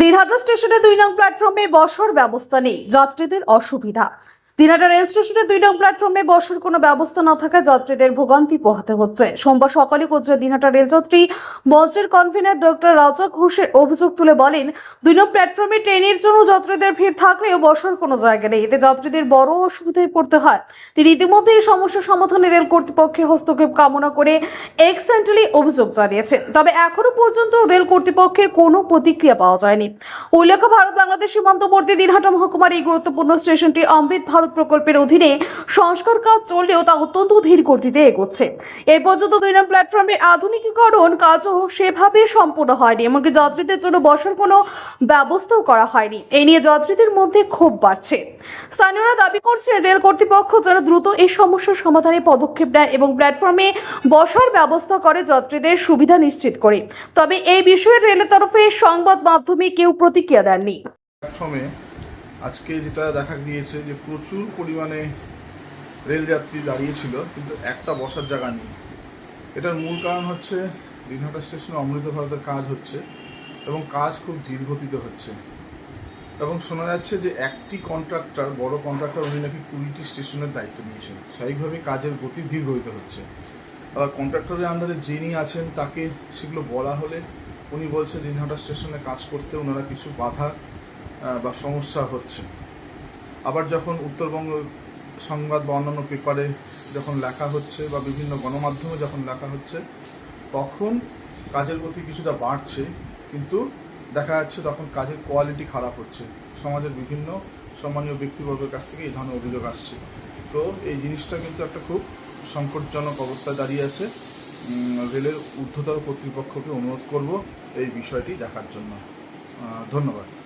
দিনহাটা স্টেশনে দুই নং প্ল্যাটফর্মে বসার ব্যবস্থা নেই যাত্রীদের অসুবিধা। দিনহাটা রেল স্টেশনে দুই নং প্ল্যাটফর্মে বসার কোনো ব্যবস্থা না থাকায় যাত্রীদের ভোগান্তি পোহাতে হচ্ছে। সোমবার সকালে কোচবিহার দিনহাটা রেলযাত্রী মঞ্চের কনভেনার ডক্টর রাজা ঘোষের অভিযোগ তুলে বলেন, দুই নং প্ল্যাটফর্মে ট্রেনের জন্য যাত্রীদের ভিড় থাকলেও বসার কোনো জায়গা নেই। এতে যাত্রীদের বড় অসুবিধায় পড়তে হয়। তিনি ইতিমধ্যে এই সমস্যা সমাধানে রেল কর্তৃপক্ষের হস্তক্ষেপ কামনা করে এক্সেন্টালি অভিযোগ জানিয়েছেন। তবে এখনও পর্যন্ত রেল কর্তৃপক্ষের কোনো প্রতিক্রিয়া পাওয়া যায়নি। উল্লেখ্য ভারত বাংলাদেশ সীমান্তবর্তী দিনহাটা মহকুমার এই গুরুত্বপূর্ণ স্টেশনটি অমৃত ভারত প্রকল্পের অধীনে সংস্কার কাজ চললেও তা অত্যন্ত ধীর গতিতে এগোচ্ছে। এই পর্যন্ত দুই নং প্ল্যাটফর্মের আধুনিকীকরণ কাজও সেভাবে সম্পূর্ণ হয়নি, এমনকি যাত্রীদের জন্য বসার কোনো ব্যবস্থাও করা হয়নি। এই নিয়ে যাত্রীদের মধ্যে ক্ষোভ বাড়ছে। স্থানীয়রা দাবি করছেন, রেল কর্তৃপক্ষ যেন দ্রুত এই সমস্যার সমাধানে পদক্ষেপ নেয় এবং প্ল্যাটফর্মে বসার ব্যবস্থা করে যাত্রীদের সুবিধা নিশ্চিত করে। তবে এই বিষয়ে রেলের তরফে সংবাদ মাধ্যমে কেউ প্রতিক্রিয়া দেননি। প্ল্যাটফর্মে আজকে যেটা দেখা গিয়েছে যে প্রচুর পরিমাণে রেলযাত্রী দাঁড়িয়েছিল, কিন্তু একটা বসার জায়গা নেই। এটার মূল কারণ হচ্ছে দিনহাটা স্টেশনে অমৃত ভারতের কাজ হচ্ছে এবং কাজ খুব ধীর গতিতে হচ্ছে। এবং শোনা যাচ্ছে যে একটি কন্ট্রাক্টর, বড় কন্ট্রাক্টর, উনি নাকি কুড়িটি স্টেশনের দায়িত্ব নিয়েছেন। স্বাভাবিকভাবেই কাজের গতি ধীর গতিতে হচ্ছে। আবার কন্ট্রাক্টরের আন্ডারে যিনি আছেন, তাকে সেগুলো বলা হলে উনি বলছে দিনহাটা স্টেশনে কাজ করতে ওনারা কিছু বাধা বা সমস্যা হচ্ছে। আবার যখন উত্তরবঙ্গ সংবাদ বা অন্যান্য পেপারে যখন লেখা হচ্ছে বা বিভিন্ন গণমাধ্যমে যখন লেখা হচ্ছে, তখন কাজের গতি কিছুটা বাড়ছে, কিন্তু দেখা যাচ্ছে তখন কাজের কোয়ালিটি খারাপ হচ্ছে। সমাজের বিভিন্ন সম্মানীয় ব্যক্তিবর্গের কাছ থেকে এই ধরনের অভিযোগ আসছে। তো এই জিনিসটা কিন্তু একটা খুব সংকটজনক অবস্থায় দাঁড়িয়ে আছে। রেলের ঊর্ধ্বতর কর্তৃপক্ষকে অনুরোধ করব এই বিষয়টি দেখার জন্য। ধন্যবাদ।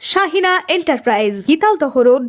Shahina enterprise Gitaldaha road